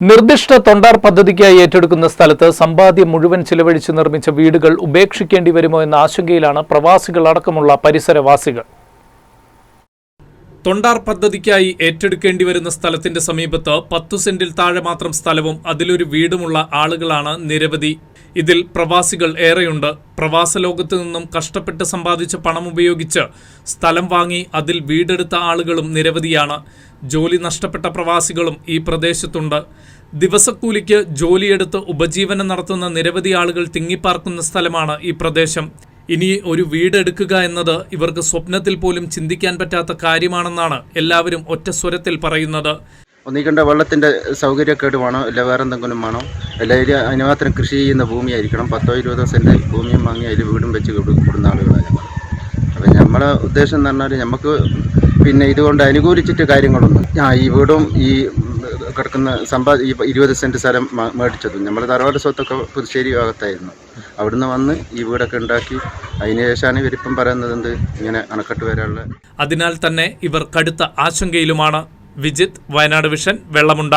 നിർദ്ദിഷ്ട തൊണ്ടാർ പദ്ധതിക്കായി ഏറ്റെടുക്കുന്ന സ്ഥലത്ത് സമ്പാദ്യം മുഴുവൻ ചിലവഴിച്ച് നിർമ്മിച്ച വീടുകൾ ഉപേക്ഷിക്കേണ്ടി വരുമോ എന്ന ആശങ്കയിലാണ് പ്രവാസികൾ അടക്കമുള്ള പരിസരവാസികൾ. തൊണ്ടാർ പദ്ധതിക്കായി ഏറ്റെടുക്കേണ്ടി വരുന്ന സ്ഥലത്തിന്റെ സമീപത്ത് പത്തു സെന്റിൽ താഴെ മാത്രം സ്ഥലവും അതിലൊരു വീടുമുള്ള ആളുകളാണ് നിരവധി. ഇതിൽ പ്രവാസികൾ ഏറെയുണ്ട്. പ്രവാസ ലോകത്ത് നിന്നും കഷ്ടപ്പെട്ട് സമ്പാദിച്ച പണം ഉപയോഗിച്ച് സ്ഥലം വാങ്ങി അതിൽ വീടെടുത്ത ആളുകളും നിരവധിയാണ്. ജോലി നഷ്ടപ്പെട്ട പ്രവാസികളും ഈ പ്രദേശത്തുണ്ട്. ദിവസക്കൂലിക്ക് ജോലിയെടുത്ത് ഉപജീവനം നടത്തുന്ന നിരവധി ആളുകൾ തിങ്ങിപ്പാർക്കുന്ന സ്ഥലമാണ് ഈ പ്രദേശം. ഇനി ഒരു വീടെടുക്കുക എന്നത് ഇവർക്ക് സ്വപ്നത്തിൽ പോലും ചിന്തിക്കാൻ പറ്റാത്ത കാര്യമാണെന്നാണ് എല്ലാവരും ഒറ്റ സ്വരത്തിൽ പറയുന്നത്. ഒന്നിക്കണ്ട വെള്ളത്തിന്റെ സൗകര്യക്കേട് വേണോ അല്ല വേറെ എന്തെങ്കിലും വേണോ അല്ല അതിൽ അതിന് മാത്രം കൃഷി ചെയ്യുന്ന ഭൂമിയായിരിക്കണം. പത്തോ ഇരുപതോ സെന്റ് ഭൂമിയും വാങ്ങി അതിൽ വീടും വെച്ച് കൊടുക്കുന്ന ആളുകളാണ് അപ്പം നമ്മളെ ഉദ്ദേശം എന്ന് പറഞ്ഞാൽ നമുക്ക് പിന്നെ ഇതുകൊണ്ട് അനുകൂലിച്ചിട്ട് കാര്യങ്ങളൊന്നും ആ ഈ വീടും ഈ കിടക്കുന്ന സമ്പാ ഇരുപത് സെന്റ് സ്ഥലം മേടിച്ചത് മേടിച്ചതും. നമ്മൾ തറവാട് സ്വത്തൊക്കെ പുതുശ്ശേരി ഭാഗത്തായിരുന്നു. അവിടുന്ന് വന്ന് ഈ വീടൊക്കെ ഉണ്ടാക്കി. അതിനുശേഷമാണ് ഇവരിപ്പം പറയുന്നത് എന്ത്? ഇങ്ങനെ അണക്കെട്ട് വരാനുള്ള അതിനാൽ തന്നെ ഇവർ കടുത്ത ആശങ്കയിലുമാണ്. വിജിത് വയനാട് വിഷൻ വെള്ളമുണ്ട.